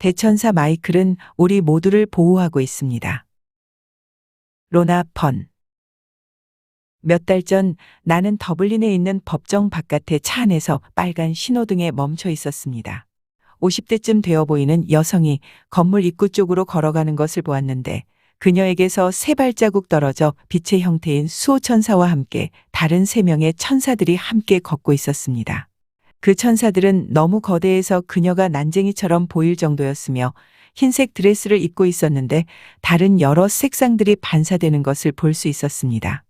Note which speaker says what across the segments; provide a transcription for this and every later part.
Speaker 1: 대천사 마이클은 우리 모두를 보호하고 있습니다. 로나 펀. 몇 달 전 나는 더블린에 있는 법정 바깥의 차 안에서 빨간 신호등에 멈춰 있었습니다. 50대쯤 되어 보이는 여성이 건물 입구 쪽으로 걸어가는 것을 보았는데 그녀에게서 세 발자국 떨어져 빛의 형태인 수호천사와 함께 다른 세 명의 천사들이 함께 걷고 있었습니다. 그 천사들은 너무 거대해서 그녀가 난쟁이처럼 보일 정도였으며 흰색 드레스를 입고 있었는데 다른 여러 색상들이 반사되는 것을 볼 수 있었습니다.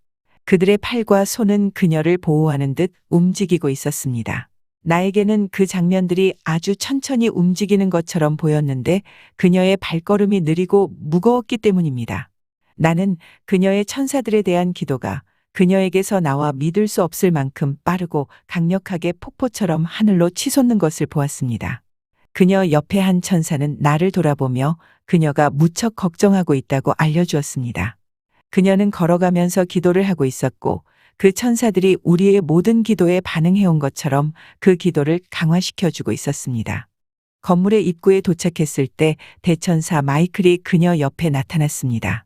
Speaker 1: 그들의 팔과 손은 그녀를 보호하는 듯 움직이고 있었습니다. 나에게는 그 장면들이 아주 천천히 움직이는 것처럼 보였는데 그녀의 발걸음이 느리고 무거웠기 때문입니다. 나는 그녀의 천사들에 대한 기도가 그녀에게서 나와 믿을 수 없을 만큼 빠르고 강력하게 폭포처럼 하늘로 치솟는 것을 보았습니다. 그녀 옆에 한 천사는 나를 돌아보며 그녀가 무척 걱정하고 있다고 알려주었습니다. 그녀는 걸어가면서 기도를 하고 있었고 그 천사들이 우리의 모든 기도에 반응해온 것처럼 그 기도를 강화시켜주고 있었습니다. 건물의 입구에 도착했을 때 대천사 마이클이 그녀 옆에 나타났습니다.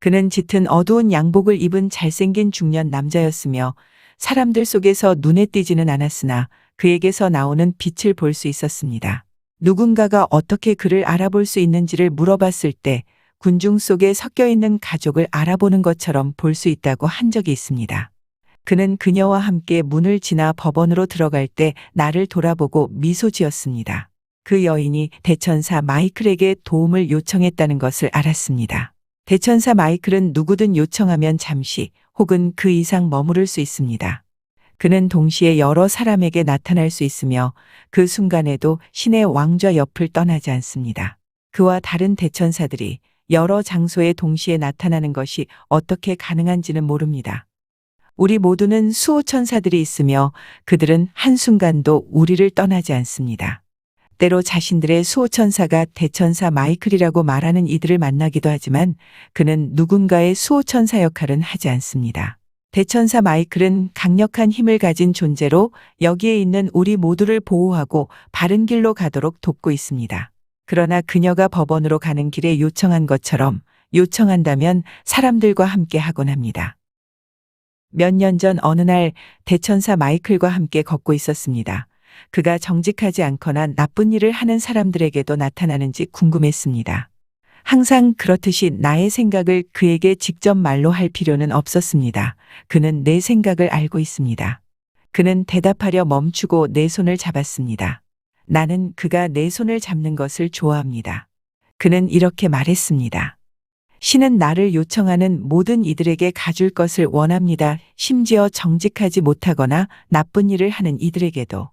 Speaker 1: 그는 짙은 어두운 양복을 입은 잘생긴 중년 남자였으며 사람들 속에서 눈에 띄지는 않았으나 그에게서 나오는 빛을 볼 수 있었습니다. 누군가가 어떻게 그를 알아볼 수 있는지를 물어봤을 때 군중 속에 섞여 있는 가족을 알아보는 것처럼 볼 수 있다고 한 적이 있습니다. 그는 그녀와 함께 문을 지나 법원으로 들어갈 때 나를 돌아보고 미소 지었습니다. 그 여인이 대천사 마이클에게 도움을 요청했다는 것을 알았습니다. 대천사 마이클은 누구든 요청하면 잠시 혹은 그 이상 머무를 수 있습니다. 그는 동시에 여러 사람에게 나타날 수 있으며 그 순간에도 신의 왕좌 옆을 떠나지 않습니다. 그와 다른 대천사들이 여러 장소에 동시에 나타나는 것이 어떻게 가능한지는 모릅니다. 우리 모두는 수호천사들이 있으며 그들은 한순간도 우리를 떠나지 않습니다. 때로 자신들의 수호천사가 대천사 마이클이라고 말하는 이들을 만나기도 하지만 그는 누군가의 수호천사 역할은 하지 않습니다. 대천사 마이클은 강력한 힘을 가진 존재로 여기에 있는 우리 모두를 보호하고 바른 길로 가도록 돕고 있습니다. 그러나 그녀가 법원으로 가는 길에 요청한 것처럼 요청한다면 사람들과 함께 하곤 합니다. 몇 년 전 어느 날 대천사 마이클과 함께 걷고 있었습니다. 그가 정직하지 않거나 나쁜 일을 하는 사람들에게도 나타나는지 궁금했습니다. 항상 그렇듯이 나의 생각을 그에게 직접 말로 할 필요는 없었습니다. 그는 내 생각을 알고 있습니다. 그는 대답하려 멈추고 내 손을 잡았습니다. 나는 그가 내 손을 잡는 것을 좋아합니다. 그는 이렇게 말했습니다. 신은 나를 요청하는 모든 이들에게 가줄 것을 원합니다. 심지어 정직하지 못하거나 나쁜 일을 하는 이들에게도.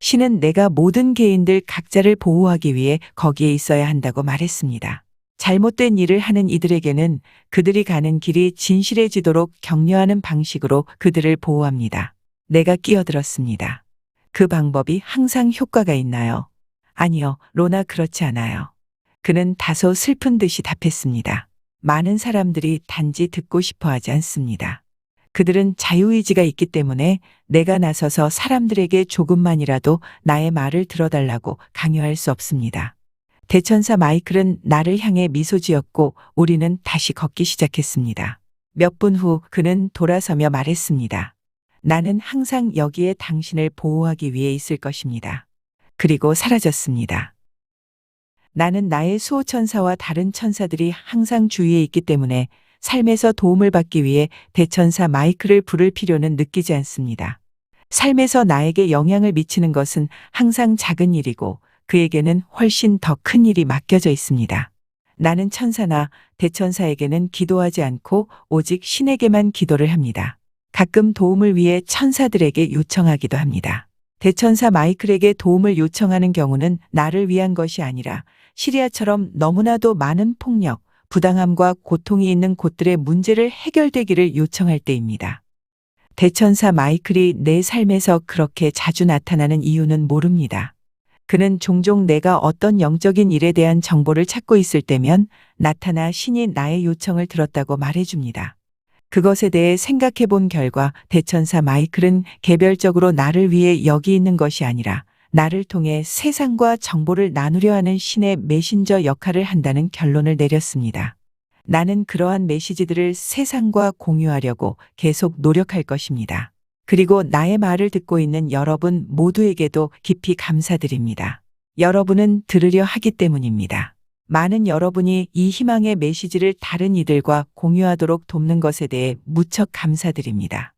Speaker 1: 신은 내가 모든 개인들 각자를 보호하기 위해 거기에 있어야 한다고 말했습니다. 잘못된 일을 하는 이들에게는 그들이 가는 길이 진실해지도록 격려하는 방식으로 그들을 보호합니다. 내가 끼어들었습니다. 그 방법이 항상 효과가 있나요? 아니요, 로나 그렇지 않아요. 그는 다소 슬픈 듯이 답했습니다. 많은 사람들이 단지 듣고 싶어 하지 않습니다. 그들은 자유의지가 있기 때문에 내가 나서서 사람들에게 조금만이라도 나의 말을 들어달라고 강요할 수 없습니다. 대천사 마이클은 나를 향해 미소 지었고 우리는 다시 걷기 시작했습니다. 몇 분 후 그는 돌아서며 말했습니다. 나는 항상 여기에 당신을 보호하기 위해 있을 것입니다. 그리고 사라졌습니다. 나는 나의 수호천사와 다른 천사들이 항상 주위에 있기 때문에 삶에서 도움을 받기 위해 대천사 마이클을 부를 필요는 느끼지 않습니다. 삶에서 나에게 영향을 미치는 것은 항상 작은 일이고 그에게는 훨씬 더 큰 일이 맡겨져 있습니다. 나는 천사나 대천사에게는 기도하지 않고 오직 신에게만 기도를 합니다. 가끔 도움을 위해 천사들에게 요청하기도 합니다. 대천사 마이클에게 도움을 요청하는 경우는 나를 위한 것이 아니라 시리아처럼 너무나도 많은 폭력, 부당함과 고통이 있는 곳들의 문제를 해결되기를 요청할 때입니다. 대천사 마이클이 내 삶에서 그렇게 자주 나타나는 이유는 모릅니다. 그는 종종 내가 어떤 영적인 일에 대한 정보를 찾고 있을 때면 나타나 신이 나의 요청을 들었다고 말해줍니다. 그것에 대해 생각해 본 결과 대천사 마이클은 개별적으로 나를 위해 여기 있는 것이 아니라 나를 통해 세상과 정보를 나누려 하는 신의 메신저 역할을 한다는 결론을 내렸습니다. 나는 그러한 메시지들을 세상과 공유하려고 계속 노력할 것입니다. 그리고 나의 말을 듣고 있는 여러분 모두에게도 깊이 감사드립니다. 여러분은 들으려 하기 때문입니다. 많은 여러분이 이 희망의 메시지를 다른 이들과 공유하도록 돕는 것에 대해 무척 감사드립니다.